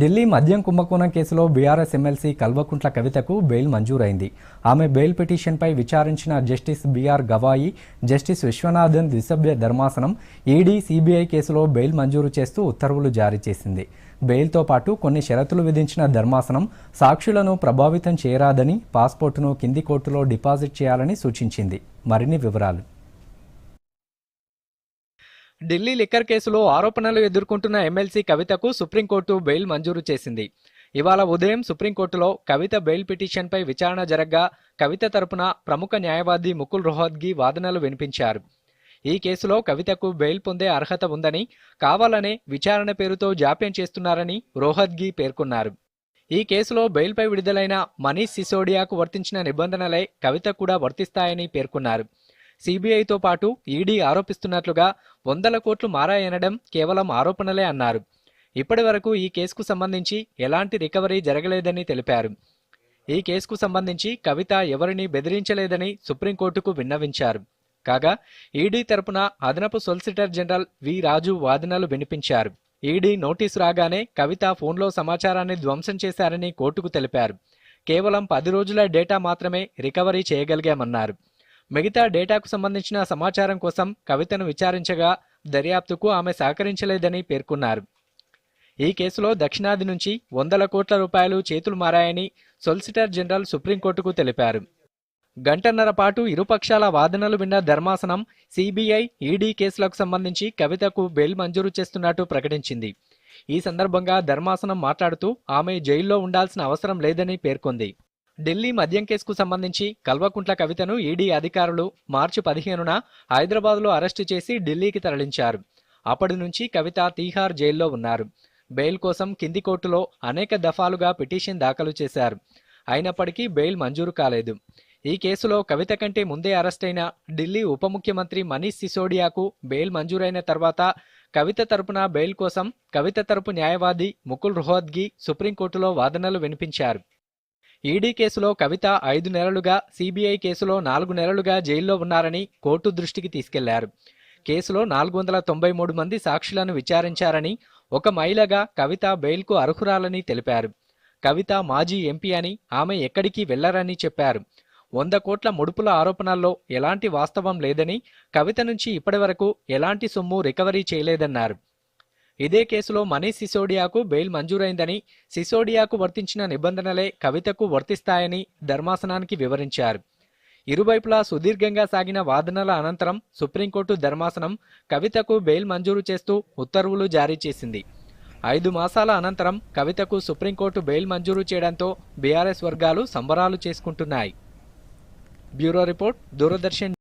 ఢిల్లీ మద్యం కుంభకోణం కేసులో బీఆర్ఎస్ ఎమ్మెల్సీ కల్వకుంట్ల కవితకు బెయిల్ మంజూరైంది. ఆమె బెయిల్ పిటిషన్పై విచారించిన justice B R Gavai justice Viswanathan ద్విసభ్య ధర్మాసనం ఈడీ సీబీఐ కేసులో బెయిల్ మంజూరు చేస్తూ ఉత్తర్వులు జారీ చేసింది. బెయిల్తో పాటు కొన్ని షరతులు విధించిన ధర్మాసనం సాక్షులను ప్రభావితం చేయరాదని పాస్పోర్టును కింది కోర్టులో డిపాజిట్ చేయాలని సూచించింది. మరిన్ని వివరాలు. ఢిల్లీ లిక్కర్ కేసులో ఆరోపణలు ఎదుర్కొంటున్న ఎమ్మెల్సీ కవితకు సుప్రీంకోర్టు బెయిల్ మంజూరు చేసింది. ఇవాళ ఉదయం సుప్రీంకోర్టులో కవిత బెయిల్ పిటిషన్పై విచారణ జరగ్గా కవిత తరపున ప్రముఖ న్యాయవాది ముకుల్ రోహద్గి వాదనలు వినిపించారు. ఈ కేసులో కవితకు బెయిల్ పొందే అర్హత ఉందని కావాలనే విచారణ పేరుతో జాప్యం చేస్తున్నారని రోహద్గి పేర్కొన్నారు. ఈ కేసులో బెయిల్పై విడుదలైన మనీష్ సిసోడియాకు వర్తించిన నిబంధనలే కవిత కూడా వర్తిస్తాయని పేర్కొన్నారు. సిబిఐతో పాటు ఈడీ ఆరోపిస్తున్నట్లుగా వందల కోట్లు మారాయనడం కేవలం ఆరోపణలే అన్నారు. ఇప్పటి వరకు ఈ కేసుకు సంబంధించి ఎలాంటి రికవరీ జరగలేదని తెలిపారు. ఈ కేసుకు సంబంధించి కవిత ఎవరిని బెదిరించలేదని సుప్రీంకోర్టుకు విన్నవించారు. కాగా ఈడీ తరపున అదనపు సొలిసిటర్ జనరల్ వి. రాజు వాదనలు వినిపించారు. ఈడీ నోటీసు రాగానే కవిత ఫోన్లో సమాచారాన్ని ధ్వంసం చేశారని కోర్టుకు తెలిపారు. కేవలం పది రోజుల డేటా మాత్రమే రికవరీ చేయగలిగామన్నారు. మిగతా డేటాకు సంబంధించిన సమాచారం కోసం కవితను విచారించగా దర్యాప్తుకు ఆమె సహకరించలేదని పేర్కొన్నారు. ఈ కేసులో దక్షిణాది నుంచి వందల కోట్ల రూపాయలు చేతులు మారాయని సొలిసిటర్ జనరల్ సుప్రీంకోర్టుకు తెలిపారు. గంటన్నర పాటు ఇరుపక్షాల వాదనలు విన్న ధర్మాసనం సిబిఐ ఈడీ కేసులకు సంబంధించి కవితకు బెయిల్ మంజూరు చేస్తున్నట్టు ప్రకటించింది. ఈ సందర్భంగా ధర్మాసనం మాట్లాడుతూ ఆమె జైల్లో ఉండాల్సిన అవసరం లేదని పేర్కొంది. ఢిల్లీ మద్యం కేసుకు సంబంధించి కల్వకుంట్ల కవితను ఈడీ అధికారులు మార్చి పదిహేనున హైదరాబాద్లో అరెస్టు చేసి ఢిల్లీకి తరలించారు. అప్పటి నుంచి కవిత తీహార్ జైల్లో ఉన్నారు. బెయిల్ కోసం కింది కోర్టులో అనేక దఫాలుగా పిటిషన్ దాఖలు చేశారు. అయినప్పటికీ బెయిల్ మంజూరు కాలేదు. ఈ కేసులో కవిత కంటే ముందే అరెస్టైన ఢిల్లీ ఉప ముఖ్యమంత్రి మనీష్ సిసోడియాకు బెయిల్ మంజూరైన తర్వాత కవిత తరపున బెయిల్ కోసం కవిత తరపు న్యాయవాది ముకుల్ రోహద్గి సుప్రీంకోర్టులో వాదనలు వినిపించారు. ఈడీ కేసులో కవిత ఐదు నెలలుగా సిబిఐ కేసులో నాలుగు నెలలుగా జైల్లో ఉన్నారని కోర్టు దృష్టికి తీసుకెళ్ళారు. కేసులో నాలుగు వందల తొంభై మూడు మంది సాక్షులను విచారించారని ఒక మహిళగా కవిత బెయిల్కు అర్హురాలని తెలిపారు. కవిత మాజీ ఎంపీ అని ఆమె ఎక్కడికి వెళ్ళరని చెప్పారు. వంద కోట్ల ముడుపుల ఆరోపణల్లో ఎలాంటి వాస్తవం లేదని కవిత నుంచి ఇప్పటివరకు ఎలాంటి సొమ్ము రికవరీ చేయలేదన్నారు. ఇదే కేసులో మనీష్ సిసోడియాకు బెయిల్ మంజూరైందని సిసోడియాకు వర్తించిన నిబంధనలే కవితకు వర్తిస్తాయని ధర్మాసనానికి వివరించారు. ఇరువైపులా సుదీర్ఘంగా సాగిన వాదనల అనంతరం సుప్రీంకోర్టు ధర్మాసనం కవితకు బెయిల్ మంజూరు చేస్తూ ఉత్తర్వులు జారీ చేసింది. ఐదు మాసాల అనంతరం కవితకు సుప్రీంకోర్టు బెయిల్ మంజూరు చేయడంతో బీఆర్ఎస్ వర్గాలు సంబరాలు చేసుకుంటున్నాయి. Bureau report Doordarshan